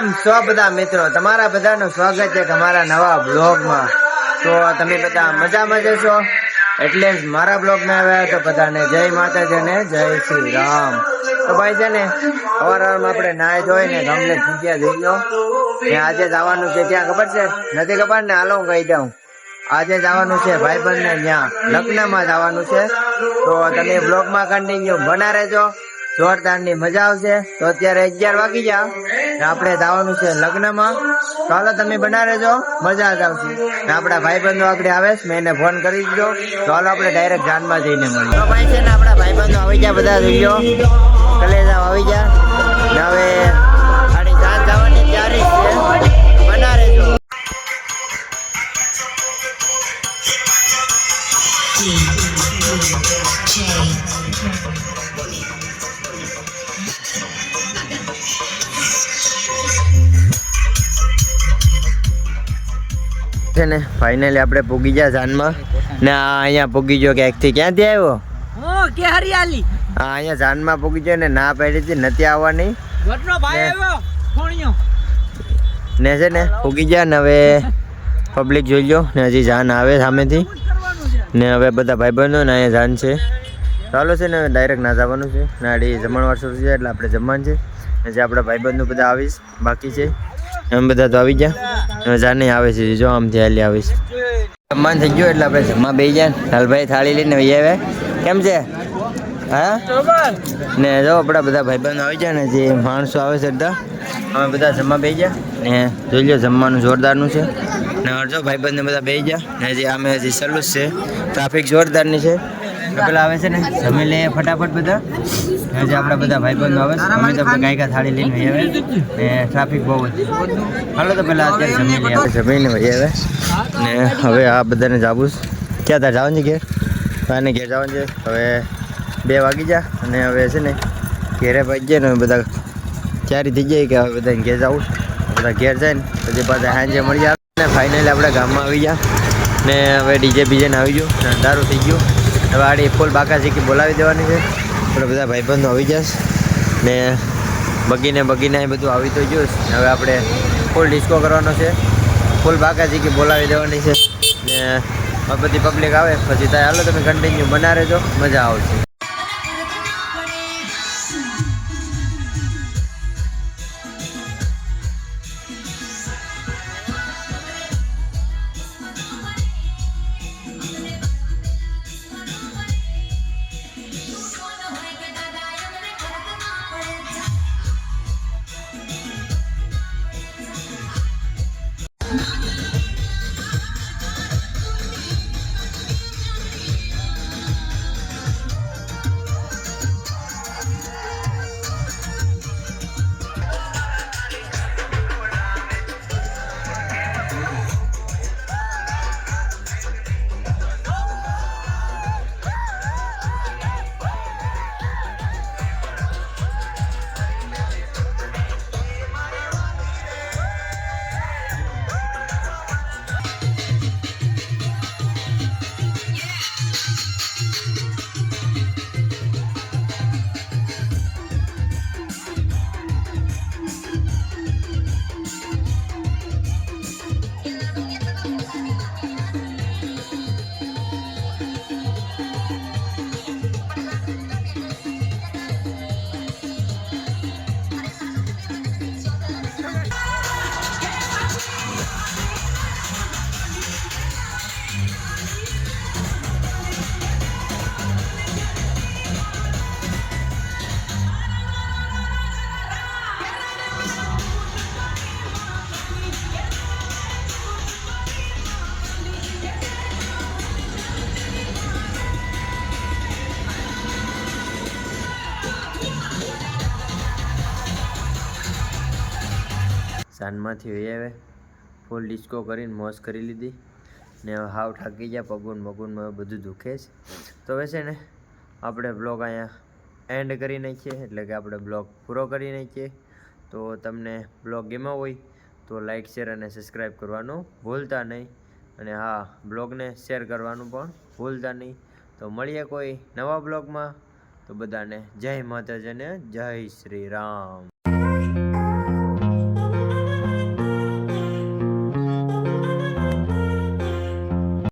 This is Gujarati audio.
કેમ છો બધા મિત્રો, તમારા બધાનું સ્વાગત છે તમારા નવા બ્લોગમાં. તો તમે બધા મજામાં જશો એટલે મારા મારા બ્લોગમાં આવ્યા તો બધાને જય માતાજી ને જય શ્રી રામ. તો ભાઈ છે ને અવારવારમાં આપણે નાય ધોઈ ને ગમલે જગ્યા જઈ લો. ને આજે જવાનું છે ત્યાં ખબર છે? નથી ખબર ને? હાલો હું કહી દઉં. આજે જવાનું છે ભાઈબંધ ને ત્યાં, લગ્નમાં જવાનું છે. તો તમે બ્લોગમાં કન્ટિન્યુ બના રહેજો. જોરદારની મજા આવશે. તો અત્યારે અગિયાર વાગી ને આપણે જવાનું છે લગ્નમાં. ચાલો તમે બના રહેજો. મજા જ આવશે. ને આપણા ભાઈબંધો આગળ આવે છે, મેં એને ફોન કરી દીધો. ચાલો આપણે ડાયરેક્ટ જાનમાં જઈને મળીએ. તો ભાઈ છે ને આપણા ભાઈબંધો આવી ગયા, બધા જોઈ ગયો. કલેજા આવી ગયા. હવે છે ને ફાઇનલી આપણે પૂગી ગયા જાનમાં ને આ અહીંયા પૂગી ગયો ક્યાંકથી? ક્યાંથી આવ્યો? હો કે હરિયાલી. આ અહીંયા જાનમાં પૂગી ગયો ને ના પહેરી હતી નથી આવવાની. ને. આવ્યો ફોણિયો ને છે ને પૂગી ગયા ને હવે પબ્લિક જોઈ લો ને હજી જાન આવે સામેથી. ને હવે બધા ભાઈબંધો ને અહીંયા જાન છે. ચાલો છે ને ડાયરેક્ટ ના જવાનું છે. ને આડી જમણવાર સુધી છે એટલે આપણે જમવાનું છે. ને જે આપણા ભાઈબંધો બધા આવીશ બાકી છે. એમ બધા તો આવી ગયા. જાને આવે છે, જો આમથી હાલી આવીશ જમવાનું થઈ ગયું એટલે આપણે જમવા બે જાય લાલભાઈ થાળી લઈને આવે કેમ છે? હા? ને જો આપણા બધા ભાઈબંધ આવી જાય ને, જે માણસો આવે છે બધા અમે બધા જમવા બે ગયા. ને જોઈ લો જમવાનું જોરદારનું છે. ને અડધો ભાઈબંધને બધા બે ગયા. ને જે અમે હજી સલુસ છે. ટ્રાફિક જોરદારની છે. પેલા આવે છે ને? જમી લઈએ ફટાફટ બધા. આજે આપણા બધા ભાઈબંધો આવે છે, અમે તો ગાયકા થાળી લઈને ભાઈ આવે ને ટ્રાફિક બહુ હતી હાલો તો પેલા અત્યારે જમી લઈએ જમી લઈને ભાઈ આવે. ને હવે આ બધાને જાવું ક્યાં ત્યાં જવાનું છે ઘેર? ભાઈને ઘેર જવાનું છે. હવે બે વાગી જા અને હવે છે ને ઘેરે પહોંચી જાય ને બધા તૈયારી થઈ જાય કે હવે બધાને ઘેર જવું બધા ઘેર જાય ને પછી પાછા સાંજે મળી આવે ને ફાઇનલી આપણે ગામમાં આવી ગયા. ને હવે ડીજે બીજેને આવી ગયું. અંધારું થઈ ગયું. હવે આડી ફૂલ બાકાજી બોલાવી દેવાની છે. આપણે બધા ભાઈબંધો આવી જશે ને બગીને બગીને એ બધું આવી તો જોઈશ. હવે આપણે ફૂલ ડિસ્કો કરવાનો છે. ફૂલ બાકાજી કે બોલાવી દેવાની છે. ને બધી પબ્લિક આવે. પછી ત્યાં હાલો તમે કન્ટિન્યુ બના રહેજો મજા આવશે. સાંજમાંથી વહી આવે. ફૂલ ડિસ્કો કરીને મોજ કરી લીધી. ને હવે થાકી ગયા, પગુન મગુનમાં બધું દુખે છે. તો હવે છે ને, આપણે બ્લોગ અહીંયા એન્ડ કરી નાખીએ, એટલે કે આપણે બ્લોગ પૂરો કરી નાખીએ. તો તમને બ્લોગ ગમ્યો હોય, તો લાઇક શેર અને સબસ્ક્રાઈબ કરવાનું ભૂલતા નહીં. અને હા બ્લોગને શેર કરવાનું પણ ભૂલતા નહીં. તો મળીએ કોઈ નવા બ્લોગમાં તો બધાને જય માતાજી અને જય શ્રી રામ.